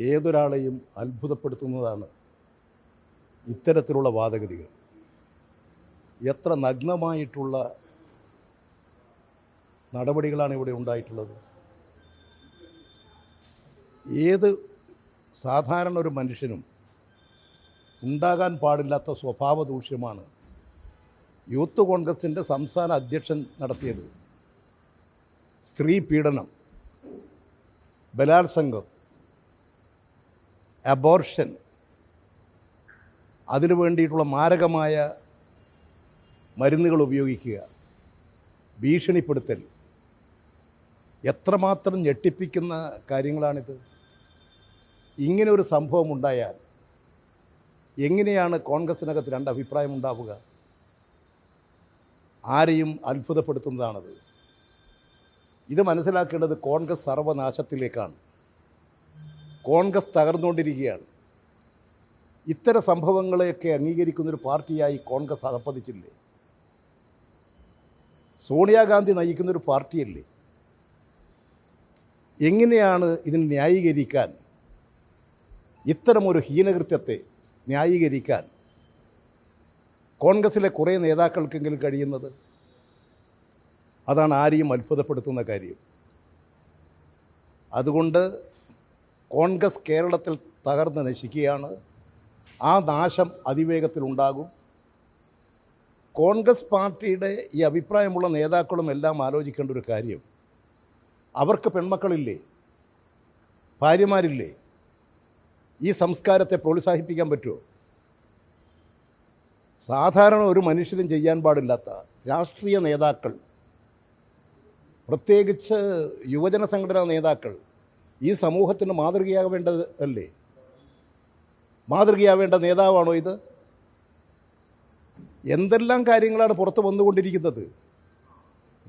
ഏതൊരാളെയും അത്ഭുതപ്പെടുത്തുന്നതാണ് ഇത്തരത്തിലുള്ള വാദഗതികൾ. എത്ര നഗ്നമായിട്ടുള്ള നടപടികളാണ് ഇവിടെ ഉണ്ടായിട്ടുള്ളത്. ഏത് സാധാരണ ഒരു മനുഷ്യനും ഉണ്ടാകാൻ പാടില്ലാത്ത സ്വഭാവ ദൂഷ്യമാണ് യൂത്ത് കോൺഗ്രസിന്റെ സംസ്ഥാന അധ്യക്ഷൻ നടത്തിയത്. സ്ത്രീ പീഡനം ബലാത്സംഗം അബോർഷൻ അതിനു വേണ്ടിയിട്ടുള്ള മാരകമായ മരുന്നുകൾ ഉപയോഗിക്കുക. ഭീഷണിപ്പെടുത്തൽ. എത്രമാത്രം ഞെട്ടിപ്പിക്കുന്ന കാര്യങ്ങളാണിത്. ഇങ്ങനെ ഒരു സംഭവം ഉണ്ടായാൽ എങ്ങനെയാണ് കോൺഗ്രസിനകത്ത് രണ്ട് അഭിപ്രായം ഉണ്ടാവുക ആരെയും അത്ഭുതപ്പെടുത്തുന്നതാണത്. ഇത് മനസ്സിലാക്കേണ്ടത് കോൺഗ്രസ് സർവനാശത്തിലേക്കാണ്. കോൺഗ്രസ് തകർന്നുകൊണ്ടിരിക്കുകയാണ്. ഇത്തരം സംഭവങ്ങളെയൊക്കെ അംഗീകരിക്കുന്നൊരു പാർട്ടിയായി കോൺഗ്രസ് അകപ്പതിച്ചില്ലേ സോണിയാഗാന്ധി നയിക്കുന്നൊരു പാർട്ടിയല്ലേ? എങ്ങനെയാണ് ഇതിന് ന്യായീകരിക്കാൻ ഇത്തരമൊരു ഹീനകൃത്യത്തെ ന്യായീകരിക്കാൻ കോൺഗ്രസിലെ കുറേ നേതാക്കൾക്കെങ്കിലും കഴിയുന്നത്? അതാണ് ആരെയും അത്ഭുതപ്പെടുത്തുന്ന കാര്യം. അതുകൊണ്ട് കോൺഗ്രസ് കേരളത്തിൽ തകർന്ന് നശിക്കുകയാണ്. ആ നാശം അതിവേഗത്തിലുണ്ടാകും. കോൺഗ്രസ് പാർട്ടിയുടെ ഈ അഭിപ്രായമുള്ള നേതാക്കളും എല്ലാം ആലോചിക്കേണ്ട ഒരു കാര്യം. അവർക്ക് പെൺമക്കളില്ലേ? ഭാര്യമാരില്ലേ? ഈ സംസ്കാരത്തെ പ്രോത്സാഹിപ്പിക്കാൻ പറ്റുമോ? സാധാരണ ഒരു മനുഷ്യനും ചെയ്യാൻ പാടില്ലാത്ത രാഷ്ട്രീയ നേതാക്കൾ പ്രത്യേകിച്ച് യുവജന സംഘടനാ നേതാക്കൾ ഈ സമൂഹത്തിന് മാതൃകയാവേണ്ടത് അല്ലേ? മാതൃകയാവേണ്ട നേതാവാണോ ഇത്? എന്തെല്ലാം കാര്യങ്ങളാണ് പുറത്ത് വന്നുകൊണ്ടിരിക്കുന്നത്?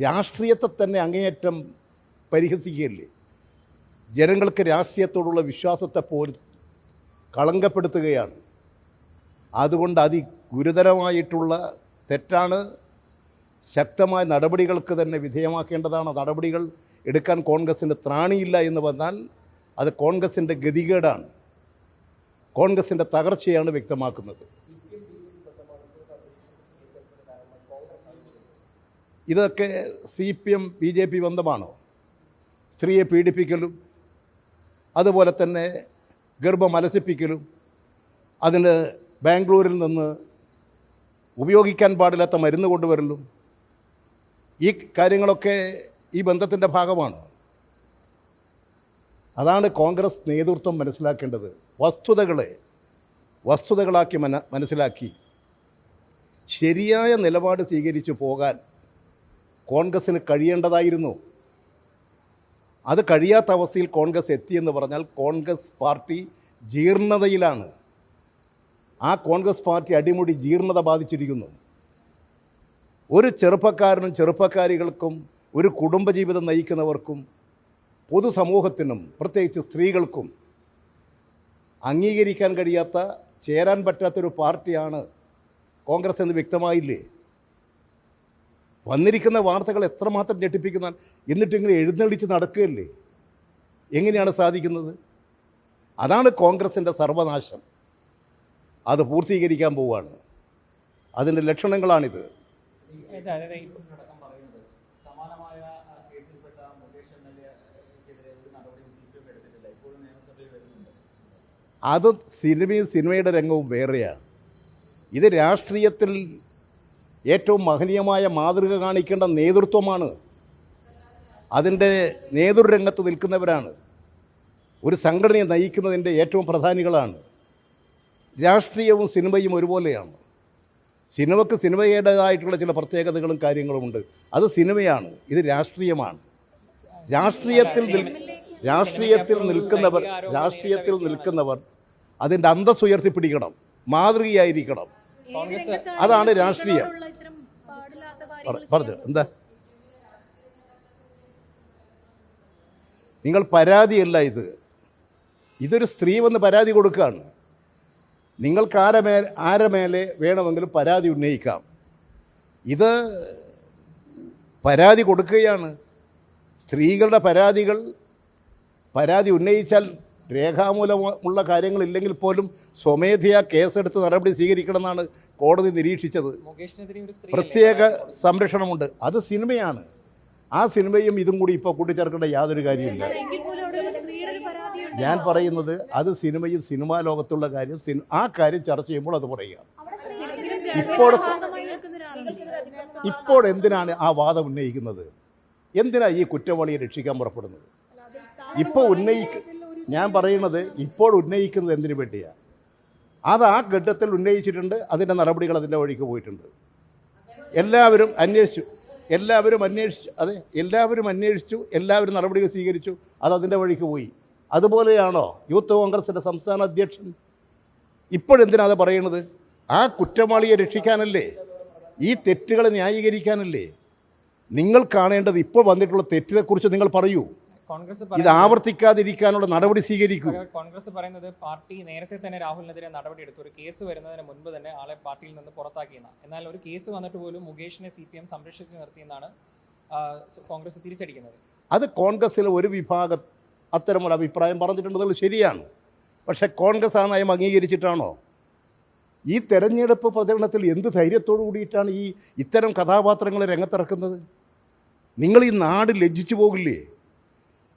രാഷ്ട്രീയത്തെ തന്നെ അങ്ങേയറ്റം പരിഹസിക്കുകയല്ലേ? ജനങ്ങൾക്ക് രാഷ്ട്രീയത്തോടുള്ള വിശ്വാസത്തെ പോലും കളങ്കപ്പെടുത്തുകയാണ്. അതുകൊണ്ട് അതി ഗുരുതരമായിട്ടുള്ള തെറ്റാണ്. ശക്തമായ നടപടികൾക്ക് തന്നെ വിധേയമാക്കേണ്ടതാണ്. നടപടികൾ എടുക്കാൻ കോൺഗ്രസിന്റെ ത്രാണിയില്ല എന്ന് വന്നാൽ അത് കോൺഗ്രസിന്റെ ഗതികേടാണ്. കോൺഗ്രസിന്റെ തകർച്ചയാണ് വ്യക്തമാക്കുന്നത്. ഇതൊക്കെ C P M B J P ബന്ധമാണോ? സ്ത്രീയെ പീഡിപ്പിക്കലും അതുപോലെ തന്നെ ഗർഭം അലസിപ്പിക്കലും അതിന് ബാംഗ്ലൂരിൽ നിന്ന് ഉപയോഗിക്കാൻ പാടില്ലാത്ത മരുന്ന് കൊണ്ടുവരലും ഈ കാര്യങ്ങളൊക്കെ ഈ ബന്ധത്തിന്റെ ഭാഗമാണ്. അതാണ് കോൺഗ്രസ് നേതൃത്വം മനസ്സിലാക്കേണ്ടത്. വസ്തുതകളെ വസ്തുതകളാക്കി മന മനസ്സിലാക്കി ശരിയായ നിലപാട് സ്വീകരിച്ചു പോകാൻ കോൺഗ്രസ്സിന് കഴിയേണ്ടതായിരുന്നു. അത് കഴിയാത്ത അവസ്ഥയിൽ കോൺഗ്രസ് എത്തിയെന്ന് പറഞ്ഞാൽ കോൺഗ്രസ് പാർട്ടി ജീർണതയിലാണ്. ആ കോൺഗ്രസ് പാർട്ടി അടിമുടി ജീർണത ബാധിച്ചിരിക്കുന്നു. ഒരു ചെറുപ്പക്കാരനും ചെറുപ്പക്കാരികൾക്കും ഒരു കുടുംബജീവിതം നയിക്കുന്നവർക്കും പൊതുസമൂഹത്തിനും പ്രത്യേകിച്ച് സ്ത്രീകൾക്കും അംഗീകരിക്കാൻ കഴിയാത്ത ചേരാൻ പറ്റാത്തൊരു പാർട്ടിയാണ് കോൺഗ്രസ് എന്ന് വ്യക്തമായില്ലേ? വന്നിരിക്കുന്ന വാർത്തകൾ എത്രമാത്രം ഞെട്ടിപ്പിക്കുന്ന എന്നിട്ട് ഇങ്ങനെ എഴുന്നള്ളിച്ച് നടക്കുകയല്ലേ? എങ്ങനെയാണ് സാധിക്കുന്നത്? അതാണ് കോൺഗ്രസിന്റെ സർവനാശം. അത് പൂർത്തീകരിക്കാൻ പോവുകയാണ് അതിന്റെ ലക്ഷണങ്ങളാണിത്. സമാനമായ കേസിൽപ്പെട്ട മുകേഷ് എം എൽ എക്കെതിരെ ഒരു നടപടി സി എടുത്തിട്ടില്ല. ഇപ്പോഴും നിയമസഭയിൽ വരുന്നുണ്ട്. അത് സിനിമയും സിനിമയുടെ രംഗവും വേറെയാണ്. ഇത് രാഷ്ട്രീയത്തിൽ ഏറ്റവും മഹനീയമായ മാതൃക കാണിക്കേണ്ട നേതൃത്വമാണ്. അതിന്റെ നേതൃരംഗത്ത് നിൽക്കുന്നവരാണ്. ഒരു സംഘടനയെ നയിക്കുന്നതിന്റെ ഏറ്റവും പ്രധാനികളാണ്. രാഷ്ട്രീയവും സിനിമയും ഒരുപോലെയാണ്. സിനിമക്ക് സിനിമയുടേതായിട്ടുള്ള ചില പ്രത്യേകതകളും കാര്യങ്ങളുമുണ്ട് അത് സിനിമയാണ്. ഇത് രാഷ്ട്രീയമാണ്. രാഷ്ട്രീയത്തിൽ രാഷ്ട്രീയത്തിൽ നിൽക്കുന്നവർ രാഷ്ട്രീയത്തിൽ നിൽക്കുന്നവർ അതിന്റെ അന്തസ് ഉയർത്തിപ്പിടിക്കണം. മാതൃകയായിരിക്കണം. അതാണ് രാഷ്ട്രീയം. പറഞ്ഞു എന്താ? നിങ്ങൾ പരാതിയല്ല ഇത്. ഇതൊരു സ്ത്രീ വന്ന് പരാതി കൊടുക്കുകയാണ്. നിങ്ങൾക്ക് ആരെ മേ ആരെ മേലെ വേണമെങ്കിലും പരാതി ഉന്നയിക്കാം. ഇത് പരാതി കൊടുക്കുകയാണ്. സ്ത്രീകളുടെ പരാതികൾ പരാതി ഉന്നയിച്ചാൽ രേഖാമൂലമുള്ള കാര്യങ്ങളില്ലെങ്കിൽ പോലും സ്വമേധയാ കേസെടുത്ത് നടപടി സ്വീകരിക്കണമെന്നാണ് കോടതി നിരീക്ഷിച്ചത്. മുകേഷിനെതിരെ ഒരു സ്ത്രീ പ്രത്യേക സംരക്ഷണമുണ്ട്. അത് സിനിമയാണ്. ആ സിനിമയും ഇതും കൂടി ഇപ്പോൾ കൂട്ടിച്ചേർക്കേണ്ട യാതൊരു കാര്യമില്ല എങ്കിൽ പോലും അവിടെ ഒരു സ്ത്രീയുടെ ഒരു പരാതിയുണ്ട് ഞാൻ പറയുന്നത് അത് സിനിമയും സിനിമാ ലോകത്തുള്ള കാര്യം. ആ കാര്യം ചർച്ച ചെയ്യുമ്പോൾ അത് പറയുക. ഇപ്പോൾ ഇപ്പോൾ എന്തിനാണ് ആ വാദം ഉന്നയിക്കുന്നത്? എന്തിനാ ഈ കുറ്റവാളിയെ രക്ഷിക്കാൻ പുറപ്പെടുന്നത്? ഇപ്പോൾ ഉന്നയിക്ക ഞാൻ പറയുന്നത് ഇപ്പോൾ ഉന്നയിക്കുന്നത് എന്തിനു വേണ്ടിയാണ് അത് ആ ഘട്ടത്തിൽ ഉന്നയിച്ചിട്ടുണ്ട് അതിന്റെ നടപടികൾ അതിന്റെ വഴിക്ക് പോയിട്ടുണ്ട്. എല്ലാവരും അന്വേഷിച്ചു. എല്ലാവരും അന്വേഷിച്ചു. അതെ എല്ലാവരും അന്വേഷിച്ചു. എല്ലാവരും നടപടികൾ സ്വീകരിച്ചു. അത് അതിന്റെ വഴിക്ക് പോയി. അതുപോലെയാണോ യൂത്ത് കോൺഗ്രസിന്റെ സംസ്ഥാന അധ്യക്ഷൻ? ഇപ്പോഴെന്തിനാ അത് പറയുന്നത്? ആ കുറ്റവാളിയെ രക്ഷിക്കാനല്ലേ? ഈ തെറ്റുകളെ ന്യായീകരിക്കാനല്ലേ? നിങ്ങൾ കാണേണ്ടത് ഇപ്പോൾ വന്നിട്ടുള്ള തെറ്റിനെക്കുറിച്ച് നിങ്ങൾ പറയൂ. കോൺഗ്രസ് ഇത് ആവർത്തിക്കാതിരിക്കാനുള്ള നടപടി സ്വീകരിക്കും. കോൺഗ്രസ് പറയുന്നത് പാർട്ടി നേരത്തെ തന്നെ രാഹുലിനെതിരെ നടപടി എടുത്തു. ഒരു കേസ് വരുന്നതിന് മുൻപ് തന്നെ ആളെ പാർട്ടിയിൽ നിന്ന് പുറത്താക്കിയെന്നാണ് എന്നാൽ ഒരു കേസ് വന്നിട്ട് പോലും മുകേഷിനെ സി പി എം സംരക്ഷിച്ചു നിർത്തിയെന്നാണ് കോൺഗ്രസ് തിരിച്ചടിക്കുന്നത്. അത് കോൺഗ്രസിലെ ഒരു വിഭാഗം അത്തരമൊരു അഭിപ്രായം പറഞ്ഞിട്ടുണ്ടെന്നുള്ളത് ശരിയാണ്. പക്ഷേ കോൺഗ്രസ് ആ നയം അംഗീകരിച്ചിട്ടാണോ? ഈ തെരഞ്ഞെടുപ്പ് പ്രചരണത്തിൽ എന്ത് ധൈര്യത്തോടു കൂടിയിട്ടാണ് ഈ ഇത്തരം കഥാപാത്രങ്ങളെ രംഗത്തിറക്കുന്നത്? നിങ്ങൾ ഈ നാട് ലജ്ജിച്ചു പോകില്ലേ?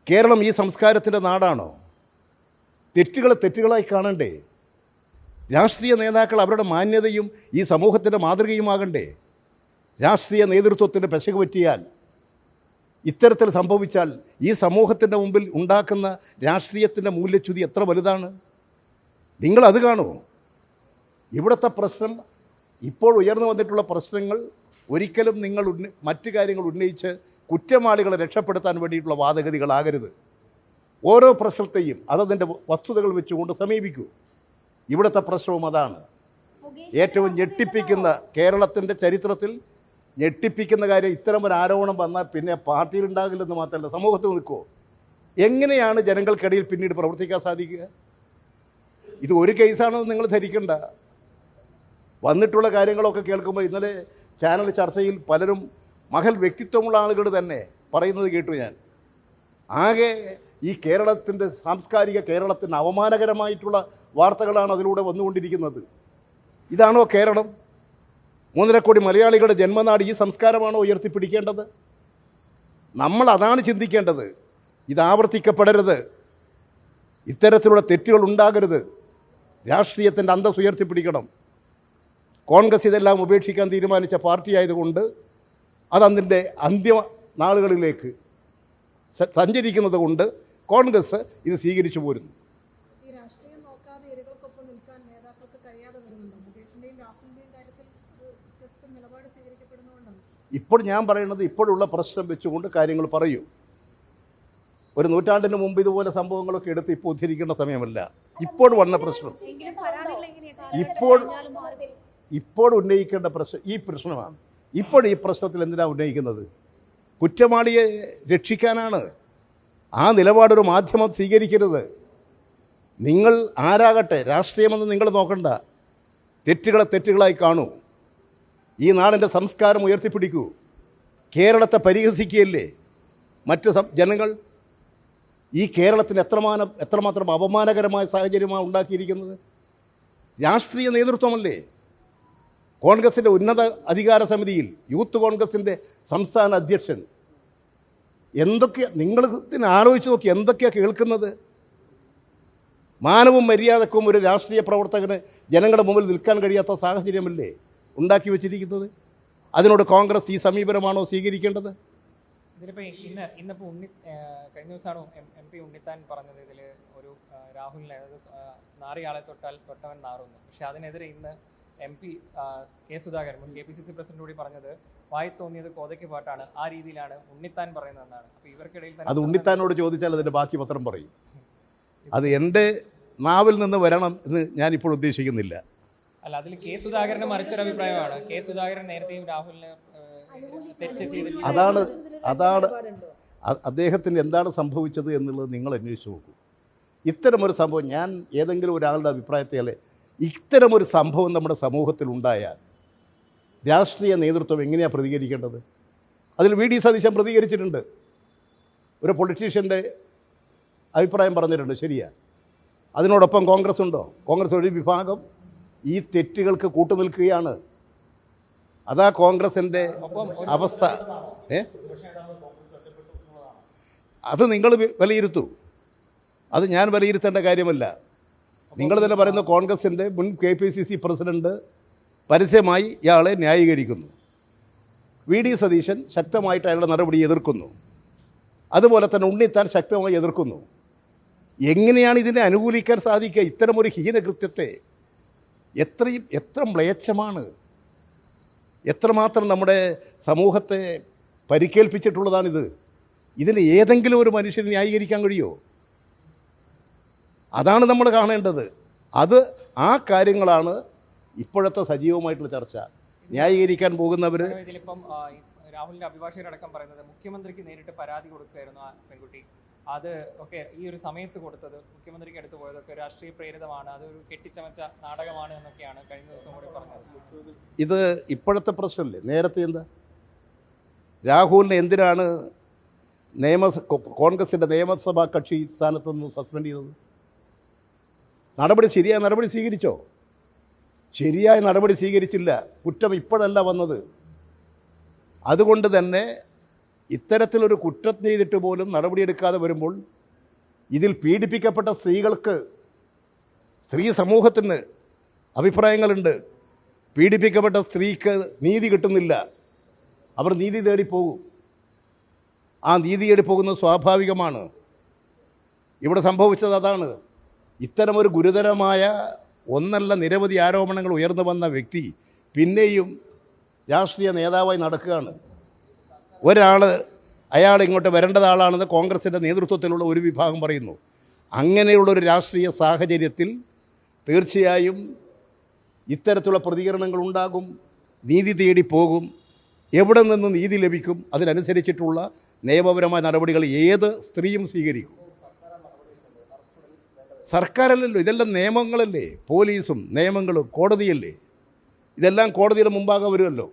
കേരളം ഈ സംസ്കാരത്തിന്റെ നാടാണോ? തെറ്റുകളെ തെറ്റുകളായി കാണണ്ടേ? രാഷ്ട്രീയ നേതാക്കൾ അവരുടെ മാന്യതയും ഈ സമൂഹത്തിന്റെ മാതൃകയുമാകണ്ടേ? രാഷ്ട്രീയ നേതൃത്വത്തിന്റെ പെശക് പറ്റിയാൽ ഇത്തരത്തിൽ സംഭവിച്ചാൽ ഈ സമൂഹത്തിന്റെ മുമ്പിൽ ഉണ്ടാക്കുന്ന രാഷ്ട്രീയത്തിന്റെ മൂല്യച്യുതി എത്ര വലുതാണ്? നിങ്ങളത് കാണുമോ ഇവിടുത്തെ പ്രശ്നം ഇപ്പോൾ ഉയർന്നു വന്നിട്ടുള്ള പ്രശ്നങ്ങൾ ഒരിക്കലും നിങ്ങൾ ഉന്ന മറ്റു കാര്യങ്ങൾ ഉന്നയിച്ച് കുറ്റവാളികളെ രക്ഷപ്പെടുത്താൻ വേണ്ടിയിട്ടുള്ള വാദഗതികളാകരുത് ഓരോ പ്രശ്നത്തെയും അതതിന്റെ വസ്തുതകൾ വെച്ചുകൊണ്ട് സമീപിക്കൂ. ഇവിടുത്തെ പ്രശ്നവും അതാണ്. ഏറ്റവും ഞെട്ടിപ്പിക്കുന്ന കേരളത്തിന്റെ ചരിത്രത്തിൽ ഞെട്ടിപ്പിക്കുന്ന കാര്യം ഇത്തരം ഒരു ആരോപണം വന്നാൽ പിന്നെ പാർട്ടിയിൽ ഉണ്ടാകില്ലെന്ന് മാത്രമല്ല സമൂഹത്തിൽ നിൽക്കുമോ എങ്ങനെയാണ് ജനങ്ങൾക്കിടയിൽ പിന്നീട് പ്രവർത്തിക്കാൻ സാധിക്കുക? ഇത് ഒരു കേസാണെന്ന് നിങ്ങൾ ധരിക്കണ്ട. വന്നിട്ടുള്ള കാര്യങ്ങളൊക്കെ കേൾക്കുമ്പോൾ ഇന്നലെ ചാനൽ ചർച്ചയിൽ പലരും മഹൽ വ്യക്തിത്വമുള്ള ആളുകൾ തന്നെ പറയുന്നത് കേട്ടു ഞാൻ. ആകെ ഈ കേരളത്തിന്റെ സാംസ്കാരിക കേരളത്തിന് അവമാനകരമായിട്ടുള്ള വാർത്തകളാണ് അതിലൂടെ വന്നുകൊണ്ടിരിക്കുന്നത്. ഇതാണോ കേരളം? മൂന്നര കോടി മലയാളികളുടെ ജന്മനാട് ഈ സംസ്കാരമാണോ ഉയർത്തിപ്പിടിക്കേണ്ടത്? നമ്മൾ അതാണ് ചിന്തിക്കേണ്ടത്. ഇത് ആവർത്തിക്കപ്പെടരുത്. ഇത്തരത്തിലുള്ള തെറ്റുകൾ ഉണ്ടാകരുത്. രാഷ്ട്രീയത്തിന്റെ അന്തസ് ഉയർത്തിപ്പിടിക്കണം. കോൺഗ്രസ് ഇതെല്ലാം ഉപേക്ഷിക്കാൻ തീരുമാനിച്ച പാർട്ടി ആയതുകൊണ്ട് അതതിന്റെ അന്തിമ നാളുകളിലേക്ക് സഞ്ചരിക്കുന്നത് കൊണ്ട് കോൺഗ്രസ് ഇത് സ്വീകരിച്ചു പോരുന്നു ഈ രാഷ്ട്രീയം നോക്കാതെ ഇരകൾക്കൊപ്പം നിൽക്കാൻ നേതാക്കൾക്ക് കഴിയാതെ വരുന്നുണ്ടോ മുകേഷിന്റെയും രാഹുലിന്റെയും കാര്യത്തിൽ ഒരു വ്യത്യസ്ത നിലപാട് സ്വീകരിക്കപ്പെടുന്നതുകൊണ്ടാണ് ഇപ്പോൾ ഞാൻ പറയുന്നത് ഇപ്പോഴുള്ള പ്രശ്നം വെച്ചുകൊണ്ട് കാര്യങ്ങൾ പറയൂ. ഒരു നൂറ്റാണ്ടിന് മുമ്പ് ഇതുപോലെ സംഭവങ്ങളൊക്കെ എടുത്ത് ഇപ്പോൾ ഉദ്ധരിക്കേണ്ട സമയമല്ല. ഇപ്പോൾ വന്ന പ്രശ്നം. ഇപ്പോൾ ഇപ്പോൾ ഉന്നയിക്കേണ്ട പ്രശ്നം ഈ പ്രശ്നമാണ്. ഇപ്പോൾ ഈ പ്രശ്നത്തിൽ എന്തിനാണ് ഉന്നയിക്കുന്നത്? കുറ്റവാളിയെ രക്ഷിക്കാനാണ്. ആ നിലപാടൊരു മാധ്യമം സ്വീകരിക്കരുത്. നിങ്ങൾ ആരാകട്ടെ രാഷ്ട്രീയമെന്ന് നിങ്ങൾ നോക്കണ്ട. തെറ്റുകളെ തെറ്റുകളായി കാണൂ. ഈ നാടിന്റെ സംസ്കാരം ഉയർത്തിപ്പിടിക്കൂ. കേരളത്തെ പരിഹസിക്കുകയല്ലേ? മറ്റ് ജനങ്ങൾ ഈ കേരളത്തിന് എത്രമാനം എത്രമാത്രം അപമാനകരമായ സാഹചര്യമാണ് ഉണ്ടാക്കിയിരിക്കുന്നത്? രാഷ്ട്രീയ നേതൃത്വമല്ലേ? കോൺഗ്രസിന്റെ ഉന്നത അധികാര സമിതിയിൽ യൂത്ത് കോൺഗ്രസിന്റെ സംസ്ഥാന അധ്യക്ഷൻ. എന്തൊക്കെ നിങ്ങൾ ഇതിന് ആലോചിച്ച് നോക്കി എന്തൊക്കെയാണ് കേൾക്കുന്നത്? മാനവും മര്യാദക്കും ഒരു രാഷ്ട്രീയ പ്രവർത്തകന് ജനങ്ങളുടെ മുമ്പിൽ നിൽക്കാൻ കഴിയാത്ത സാഹചര്യമല്ലേ? ഉണ്ടാക്കി വെച്ചിരിക്കുന്നത്? അതിനോട് കോൺഗ്രസ് ഈ സമീപനമാണോ സ്വീകരിക്കേണ്ടത്? ഇതിലിപ്പോ ഇന്ന് ഇന്നിപ്പോ ഉണ്ണി കഴിഞ്ഞ ദിവസമാണ് എം പി ഉണ്ണിത്താൻ പറഞ്ഞത് ഇതിൽ ഒരു രാഹുലിനെ അതായത് നാറിയാളെ തൊട്ടാൽ തൊട്ടവൻ നാറുന്നു. പക്ഷെ അതിനെതിരെ ഇന്ന് എം പി കെ സുധാകരൻ മുൻ K P C C president കൂടി പറഞ്ഞത് വായി തോന്നിയത് കോതയ്ക്ക് പാട്ടാണ്. ആ രീതിയിലാണ് ഉണ്ണിത്താൻ പറയുന്നതെന്നാണ്. അപ്പൊ ഇവർക്കിടയിൽ അത് ഉണ്ണിത്താനോട് ചോദിച്ചാൽ അതിന്റെ ബാക്കി പത്രം പറയും. അത് എന്റെ നാവിൽ നിന്ന് വരണം എന്ന് ഞാൻ ഇപ്പോൾ ഉദ്ദേശിക്കുന്നില്ല. അല്ല അതിൽ കെ സുധാകരന് മറിച്ചൊരു അഭിപ്രായമാണ്. കെ സുധാകരൻ നേരത്തെയും രാഹുലിന് തെറ്റ് ചെയ്ത് അതാണ് അതാണ് അദ്ദേഹത്തിന് എന്താണ് സംഭവിച്ചത് എന്നുള്ളത് നിങ്ങൾ അന്വേഷിച്ച് നോക്കൂ. ഇത്തരമൊരു സംഭവം ഞാൻ ഏതെങ്കിലും ഒരാളുടെ അഭിപ്രായത്തെ അല്ലേ ഇത്തരമൊരു സംഭവം നമ്മുടെ സമൂഹത്തിൽ ഉണ്ടായാൽ രാഷ്ട്രീയ നേതൃത്വം എങ്ങനെയാണ് പ്രതികരിക്കേണ്ടത്? അതിൽ വി. ഡി. സതീശൻ പ്രതികരിച്ചിട്ടുണ്ട്. ഒരു പൊളിറ്റീഷ്യന്റെ അഭിപ്രായം പറഞ്ഞിട്ടുണ്ട് ശരിയാ. അതിനോടൊപ്പം കോൺഗ്രസ് ഉണ്ടോ? കോൺഗ്രസ് ഒരു വിഭാഗം ഈ തെറ്റുകൾക്ക് കൂട്ടുനിൽക്കുകയാണ്. അതാ കോൺഗ്രസിന്റെ അവസ്ഥ. ഏ? അത് നിങ്ങൾ വിലയിരുത്തൂ. അത് ഞാൻ വിലയിരുത്തേണ്ട കാര്യമല്ല. നിങ്ങൾ തന്നെ പറയുന്ന കോൺഗ്രസിന്റെ മുൻ K P C C president പരസ്യമായി ഇയാളെ ന്യായീകരിക്കുന്നു. വി ഡി സതീശൻ ശക്തമായിട്ട് അയാളുടെ നടപടി എതിർക്കുന്നു. അതുപോലെ തന്നെ ഉണ്ണിത്താൻ ശക്തമായി എതിർക്കുന്നു. എങ്ങനെയാണ് ഇതിനെ അനുകൂലിക്കാൻ സാധിക്കുക? ഇത്തരമൊരു ഹീനകൃത്യത്തെ എത്രയും എത്ര മ്ലേച്ഛമാണ്. എത്രമാത്രം നമ്മുടെ സമൂഹത്തെ പരിക്കേൽപ്പിച്ചിട്ടുള്ളതാണിത്. ഇതിന് ഏതെങ്കിലും ഒരു മനുഷ്യന് ന്യായീകരിക്കാൻ കഴിയുമോ അതാണ് നമ്മൾ കാണേണ്ടത്. അത് ആ കാര്യങ്ങളാണ് ഇപ്പോഴത്തെ സജീവമായിട്ടുള്ള ചർച്ച. ന്യായീകരിക്കാൻ പോകുന്നവർ രാഹുലിന്റെ അഭിഭാഷകരടക്കം പറയുന്നത് മുഖ്യമന്ത്രിക്ക് നേരിട്ട് പരാതി കൊടുക്കുകയായിരുന്നു ആ പെൺകുട്ടി. അത് ഒക്കെ ഈ ഒരു സമയത്ത് കൊടുത്തത് മുഖ്യമന്ത്രിക്ക് അടുത്ത് പോയതൊക്കെ രാഷ്ട്രീയ പ്രേരിതമാണ് അതൊരു കെട്ടിച്ചമച്ച നാടകമാണ് എന്നൊക്കെയാണ് കഴിഞ്ഞ ദിവസം കൂടി പറഞ്ഞത്. ഇത് ഇപ്പോഴത്തെ പ്രശ്നമല്ലേ നേരത്തെ എന്താ? രാഹുലിനെ എന്തിനാണ് നിയമ കോൺഗ്രസിന്റെ നിയമസഭാ കക്ഷി സ്ഥാനത്ത് നിന്ന് സസ്പെൻഡ് ചെയ്തത്? നടപടി ശരിയായ നടപടി സ്വീകരിച്ചോ? ശരിയായ നടപടി സ്വീകരിച്ചില്ല. കുറ്റം ഇപ്പോഴല്ല വന്നത്. അതുകൊണ്ട് തന്നെ ഇത്തരത്തിലൊരു കുറ്റം ചെയ്തിട്ട് പോലും നടപടിയെടുക്കാതെ വരുമ്പോൾ ഇതിൽ പീഡിപ്പിക്കപ്പെട്ട സ്ത്രീകൾക്ക് സ്ത്രീ സമൂഹത്തിന് അഭിപ്രായങ്ങളുണ്ട്. പീഡിപ്പിക്കപ്പെട്ട സ്ത്രീക്ക് നീതി കിട്ടുന്നില്ല. അവർ നീതി തേടി പോകും ആ നീതി തേടി പോകുന്നത് സ്വാഭാവികമാണ്. ഇവിടെ സംഭവിച്ചത് അതാണ്. ഇത്തരമൊരു ഗുരുതരമായ ഒന്നല്ല നിരവധി ആരോപണങ്ങൾ ഉയർന്നു വന്ന വ്യക്തി പിന്നെയും രാഷ്ട്രീയ നേതാവായി നടക്കുകയാണ്. ഒരാൾ അയാൾ ഇങ്ങോട്ട് വരേണ്ടത് ആളാണെന്ന് കോൺഗ്രസിന്റെ നേതൃത്വത്തിലുള്ള ഒരു വിഭാഗം പറയുന്നു. അങ്ങനെയുള്ളൊരു രാഷ്ട്രീയ സാഹചര്യത്തിൽ തീർച്ചയായും ഇത്തരത്തിലുള്ള പ്രതികരണങ്ങൾ ഉണ്ടാകും നീതി തേടി പോകും. എവിടെ നിന്ന് നീതി ലഭിക്കും അതിനനുസരിച്ചിട്ടുള്ള നിയമപരമായ നടപടികൾ ഏത് സ്ത്രീയും സ്വീകരിക്കും. സർക്കാരല്ലല്ലോ ഇതെല്ലാം നിയമങ്ങളല്ലേ? പോലീസും നിയമങ്ങളും കോടതിയല്ലേ? ഇതെല്ലാം കോടതിയുടെ മുമ്പാകെ വരുമല്ലോ.